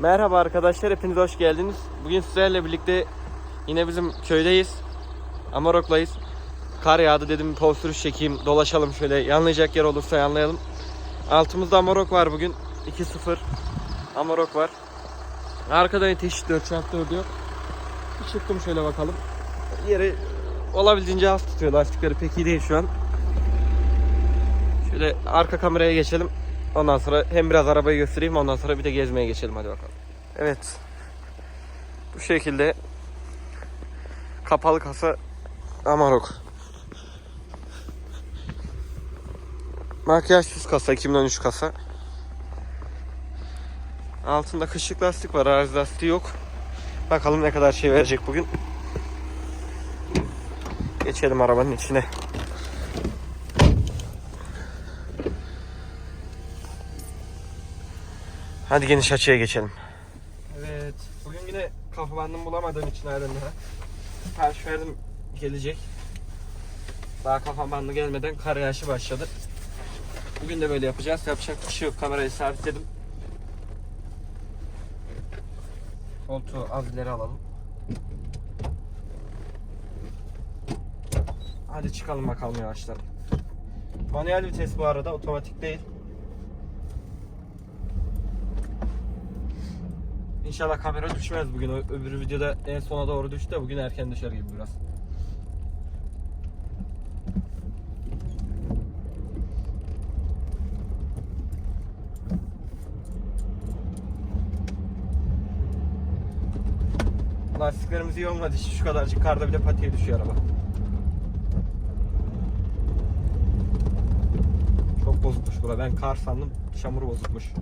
Merhaba arkadaşlar, hepiniz hoş geldiniz. Bugün sizlerle birlikte yine bizim köydeyiz. Amarok'layız. Kar yağdı dedim sürüş çekeyim, dolaşalım şöyle. Yanlayacak yer olursa yanlayalım. Altımızda Amarok var bugün. 2-0 Amarok var. Arkadan iteş 4x4 diyor. Çıktım şöyle bakalım. Yeri olabildiğince az tutuyor. Lastikleri pek iyi değil şu an. Şöyle arka kameraya geçelim. Ondan sonra hem biraz arabayı göstereyim ondan sonra bir de gezmeye geçelim hadi bakalım. Evet. Bu şekilde kapalı kasa Amarok. Makyajsız kasa 2013 kasa. Altında kışlık lastik var. Arız lastiği yok. Bakalım ne kadar şey verecek bugün. Geçelim arabanın içine. Hadi geniş açıya geçelim. Evet. Bugün yine kafa bandımı bulamadığım için daha. Sipariş verdim gelecek. Daha kafa bandı gelmeden kar yağışı başladı. Bugün de böyle yapacağız. Yapacak bir şey yok. Kamerayı sabitledim. Koltuğu az ileri alalım. Hadi çıkalım bakalım yavaştan. Manuel vites bu arada otomatik değil. İnşallah kamera düşmez bugün. Öbür videoda en sona doğru düştü de bugün erken düşer gibi biraz. Lastiklerimiz iyi olmadı. Şu kadarcık karda bile patiye düşüyor araba. Çok bozukmuş bura. Ben kar sandım. Çamur bozukmuş.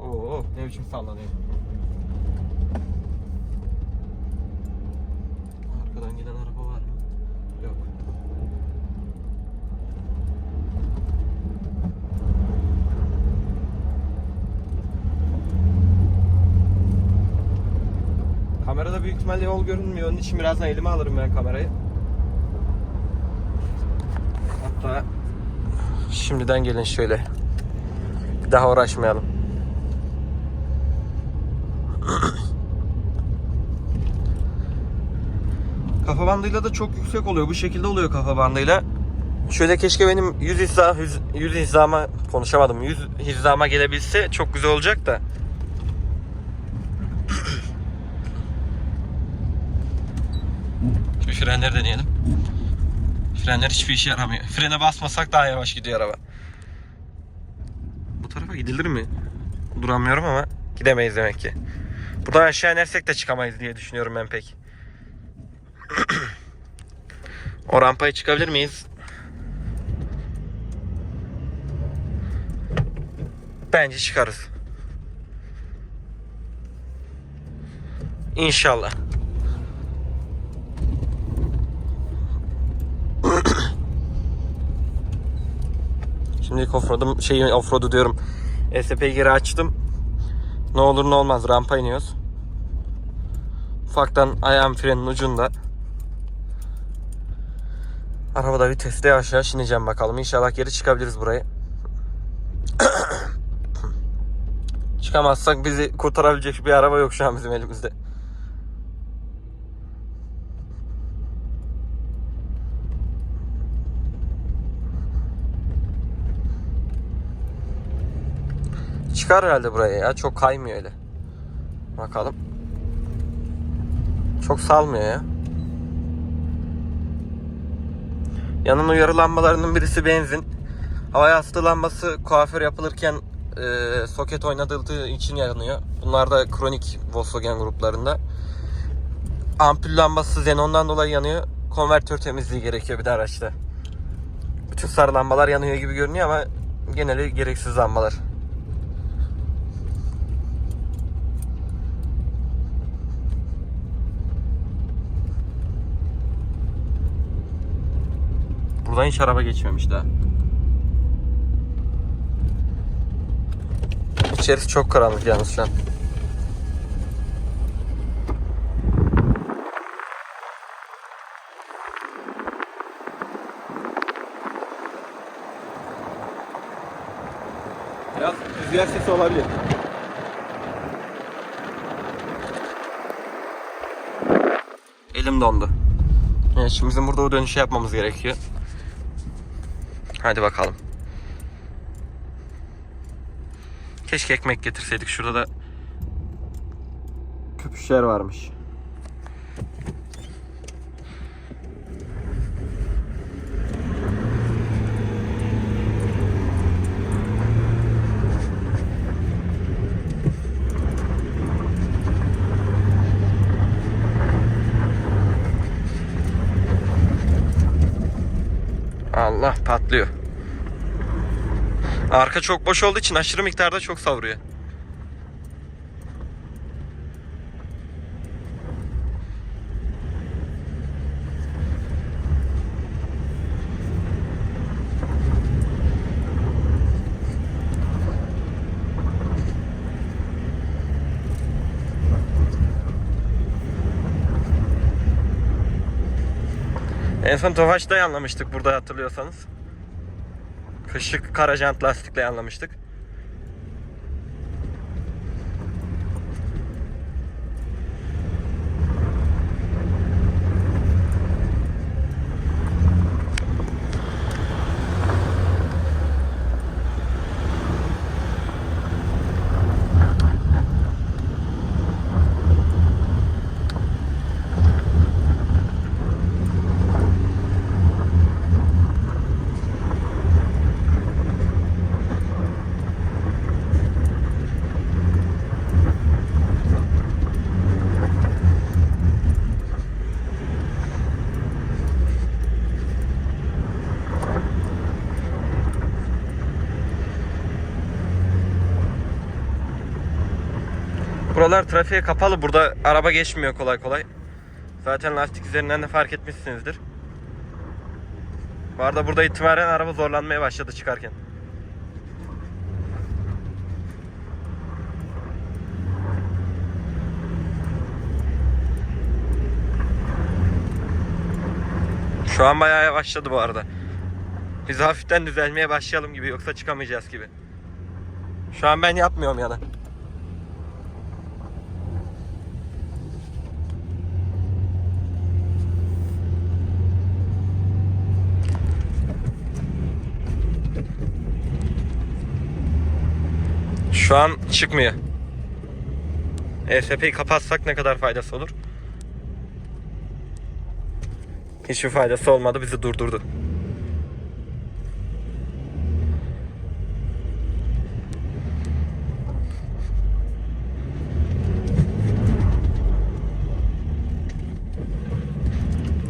Oo, ne biçim sallanıyor. Arkadan giden araba var mı? Yok. Kamerada büyük ihtimalle yol görünmüyor. Onun için birazdan elime alırım ben kamerayı. Hatta şimdiden gelin şöyle. Bir daha uğraşmayalım. Kafa bandıyla da çok yüksek oluyor. Bu şekilde oluyor kafa bandıyla. Şöyle keşke benim yüz hizza yüz, yüz hizama konuşamadım. Yüz hizama gelebilse çok güzel olacak da. Frenleri deneyelim. Frenler hiçbir işe yaramıyor. Frene basmasak daha yavaş gidiyor araba. Bu tarafa gidilir mi? Duramıyorum ama gidemeyiz demek ki. Buradan aşağı inersek de çıkamayız diye düşünüyorum ben pek. o rampaya çıkabilir miyiz? Bence çıkarız. İnşallah. Şimdi offroad'um şeyi offroad'u diyorum. SP'yi geri açtım. Ne olur ne olmaz rampa iniyoruz. Ufaktan ayağım frenin ucunda. Arabada viteste yavaş yavaş ineceğim bakalım. İnşallah geri çıkabiliriz burayı. Çıkamazsak bizi kurtarabilecek bir araba yok şu an bizim elimizde. Çıkar herhalde buraya ya. Çok kaymıyor öyle. Bakalım. Çok salmıyor ya. Yanın uyarı lambalarının birisi benzin. Hava yastığı lambası kuaför yapılırken e, soket oynatıldığı için yanıyor. Bunlar da kronik Volkswagen gruplarında. Ampul lambası xenondan dolayı yanıyor. Konvertör temizliği gerekiyor bir de araçta. Bütün sarı lambalar yanıyor gibi görünüyor ama geneli gereksiz lambalar. Buradan hiç araba geçmemiş daha. İçerisi çok karanlık yalnız şu an. Biraz rüzgar sesi olabilir. Elim dondu. Evet, şimdi bizim burada o dönüşü yapmamız gerekiyor. Hadi bakalım. Keşke ekmek getirseydik. Şurada da köpüşler varmış. Allah patlıyor. Arka çok boş olduğu için aşırı miktarda çok savuruyor. En son Tofaş'ta yanlamıştık burada hatırlıyorsanız. Kışlık kara jant lastikle yanlamıştık. Buralar trafiğe kapalı. Burada araba geçmiyor kolay kolay. Zaten lastik üzerinden de fark etmişsinizdir. Bu arada burada itibaren araba zorlanmaya başladı çıkarken. Şu an bayağı yavaşladı bu arada. Biz hafiften düzelmeye başlayalım gibi yoksa çıkamayacağız gibi. Şu an ben yapmıyorum yani. Şu an çıkmıyor. ESP'yi kapatsak ne kadar faydası olur? Hiçbir faydası olmadı bizi durdurdu.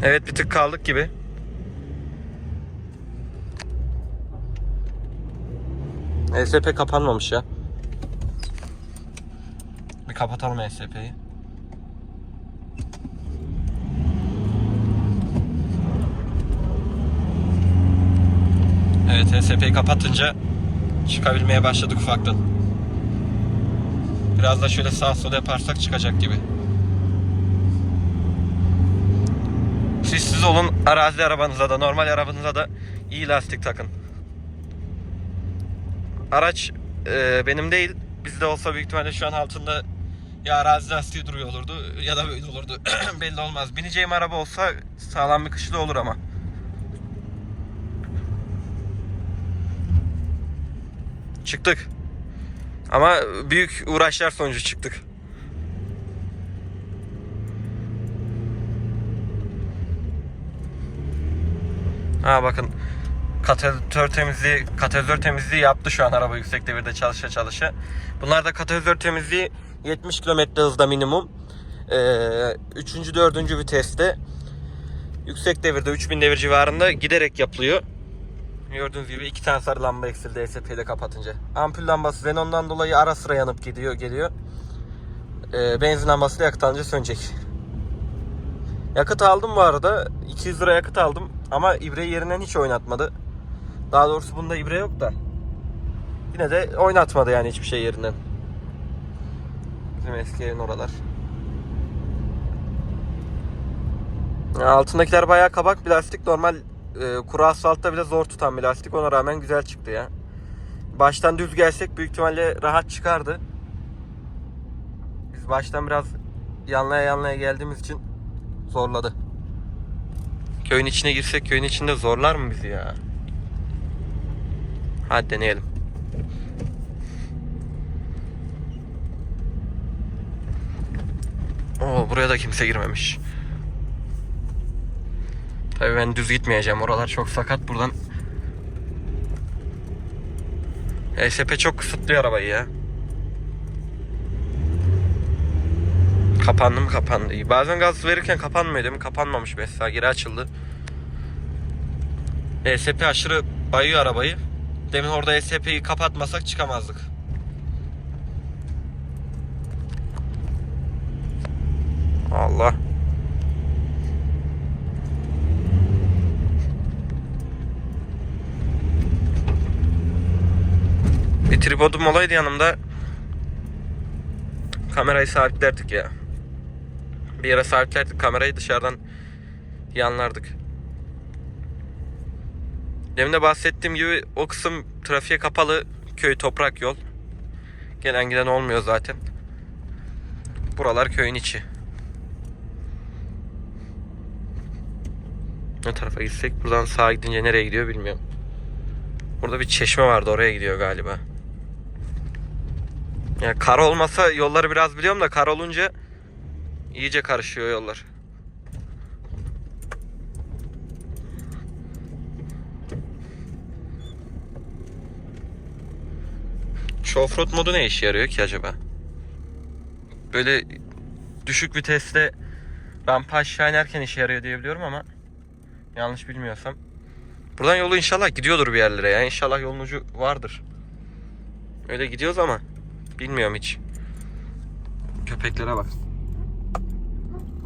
Evet bir tık kaldık gibi. ESP kapanmamış ya. Kapatalım ESP'yi. Evet ESP'yi kapatınca çıkabilmeye başladık ufaktan. Biraz da şöyle sağ sol yaparsak çıkacak gibi. Siz siz olun arazi arabanıza da normal arabanıza da iyi lastik takın. Araç e, benim değil. Bizde olsa büyük ihtimalle şu an altında ya arazi lastiği duruyor olurdu ya da böyle olurdu. Belli olmaz. Bineceğim araba olsa sağlam bir kışlı olur ama. Çıktık. Ama büyük uğraşlar sonucu çıktık. Ha bakın katalizör temizliği katalizör temizliği yaptı şu an araba yüksek devirde çalışa çalışa. Bunlar da katalizör temizliği 70 km hızda minimum. Ee, 3. 4. viteste yüksek devirde 3000 devir civarında giderek yapılıyor. Gördüğünüz gibi iki tane sarı lamba eksildi ESP'yi de kapatınca. Ampul lambası Xenon'dan dolayı ara sıra yanıp gidiyor geliyor. Ee, benzin lambası da yakıt sönecek. Yakıt aldım bu arada. 200 lira yakıt aldım. Ama ibreyi yerinden hiç oynatmadı. Daha doğrusu bunda ibre yok da. Yine de oynatmadı yani hiçbir şey yerinden. Bizim eski evin oralar. Altındakiler bayağı kabak plastik. Normal e, kuru asfaltta bile zor tutan bir lastik. Ona rağmen güzel çıktı ya. Baştan düz gelsek büyük ihtimalle rahat çıkardı. Biz baştan biraz yanlaya yanlaya geldiğimiz için zorladı. Köyün içine girsek köyün içinde zorlar mı bizi ya? Hadi deneyelim. Oo buraya da kimse girmemiş. Tabii ben düz gitmeyeceğim. Oralar çok sakat. Buradan ESP çok kısıtlıyor arabayı ya. Kapandı mı kapandı. Bazen gaz verirken kapanmıyor değil mi? Kapanmamış mesela. Geri açıldı. ESP aşırı bayıyor arabayı. Demin orada ESP'yi kapatmasak çıkamazdık. Allah. Bir tripodum olaydı yanımda. Kamerayı sabitlerdik ya. Bir yere sabitlerdik kamerayı dışarıdan yanlardık. Demin de bahsettiğim gibi o kısım trafiğe kapalı köy toprak yol. Gelen giden olmuyor zaten. Buralar köyün içi. Ne tarafa gitsek buradan sağa gidince nereye gidiyor bilmiyorum. Burada bir çeşme vardı oraya gidiyor galiba. Ya kar olmasa yolları biraz biliyorum da kar olunca iyice karışıyor yollar. Şu modu ne işe yarıyor ki acaba? Böyle düşük viteste rampa aşağı inerken işe yarıyor diye biliyorum ama yanlış bilmiyorsam. Buradan yolu inşallah gidiyordur bir yerlere ya. İnşallah yolun ucu vardır. Öyle gidiyoruz ama bilmiyorum hiç. Köpeklere bak.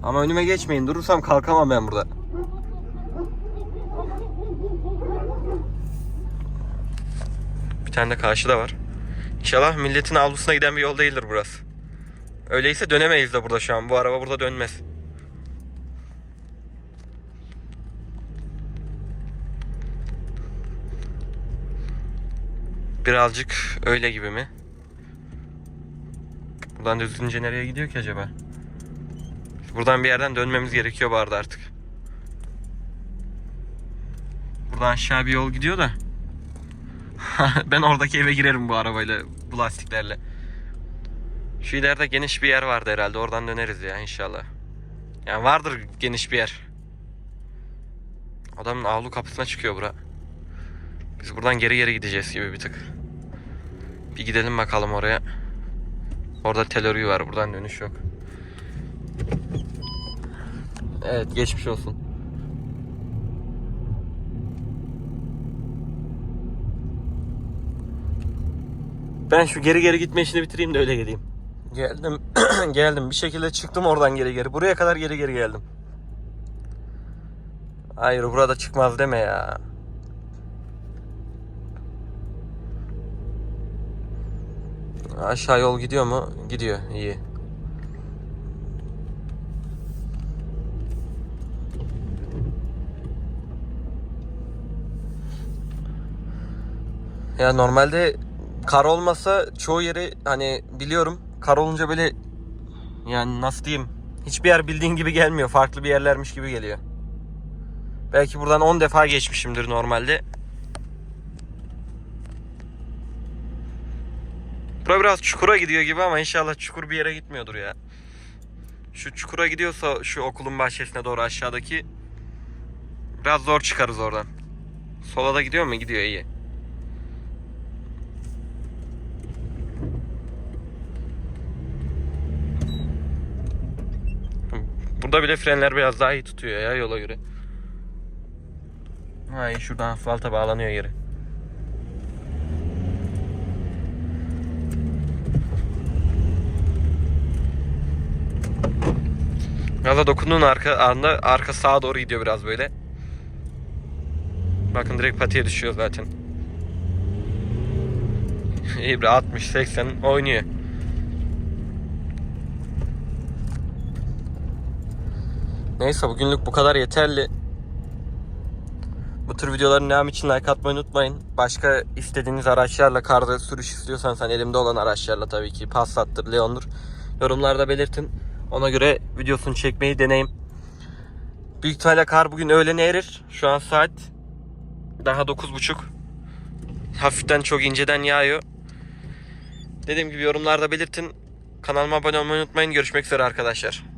Ama önüme geçmeyin. Durursam kalkamam ben burada. Bir tane de karşıda var. İnşallah milletin avlusuna giden bir yol değildir burası. Öyleyse dönemeyiz de burada şu an. Bu araba burada dönmez. Birazcık öyle gibi mi? Buradan düzgünce nereye gidiyor ki acaba? Buradan bir yerden dönmemiz gerekiyor bu arada artık. Buradan aşağı bir yol gidiyor da. ben oradaki eve girerim bu arabayla, bu lastiklerle. Şu ileride geniş bir yer vardı herhalde. Oradan döneriz ya inşallah. Yani vardır geniş bir yer. Adamın avlu kapısına çıkıyor bura. Biz buradan geri geri gideceğiz gibi bir tık. Bir gidelim bakalım oraya. Orada telörü var. Buradan dönüş yok. Evet geçmiş olsun. Ben şu geri geri gitme işini bitireyim de öyle geleyim. Geldim. geldim. Bir şekilde çıktım oradan geri geri. Buraya kadar geri geri geldim. Hayır burada çıkmaz deme ya. Aşağı yol gidiyor mu? Gidiyor. İyi. Ya normalde kar olmasa çoğu yeri hani biliyorum. Kar olunca böyle yani nasıl diyeyim? Hiçbir yer bildiğin gibi gelmiyor. Farklı bir yerlermiş gibi geliyor. Belki buradan 10 defa geçmişimdir normalde. Bura biraz çukura gidiyor gibi ama inşallah çukur bir yere gitmiyordur ya. Şu çukura gidiyorsa şu okulun bahçesine doğru aşağıdaki biraz zor çıkarız oradan. Sola da gidiyor mu? Gidiyor iyi. Burada bile frenler biraz daha iyi tutuyor ya yola göre. Ha iyi şuradan asfalta bağlanıyor geri. Gaza dokunduğun arka anda arka sağa doğru gidiyor biraz böyle. Bakın direkt patiye düşüyor zaten. İbre 60 80 oynuyor. Neyse bugünlük bu kadar yeterli. Bu tür videoların devam için like atmayı unutmayın. Başka istediğiniz araçlarla karda sürüş istiyorsanız hani elimde olan araçlarla tabii ki Passat'tır, Leon'dur. Yorumlarda belirtin. Ona göre videosunu çekmeyi deneyim. Büyük ihtimalle kar bugün öğlene erir. Şu an saat daha 9.30. Hafiften çok inceden yağıyor. Dediğim gibi yorumlarda belirtin. Kanalıma abone olmayı unutmayın. Görüşmek üzere arkadaşlar.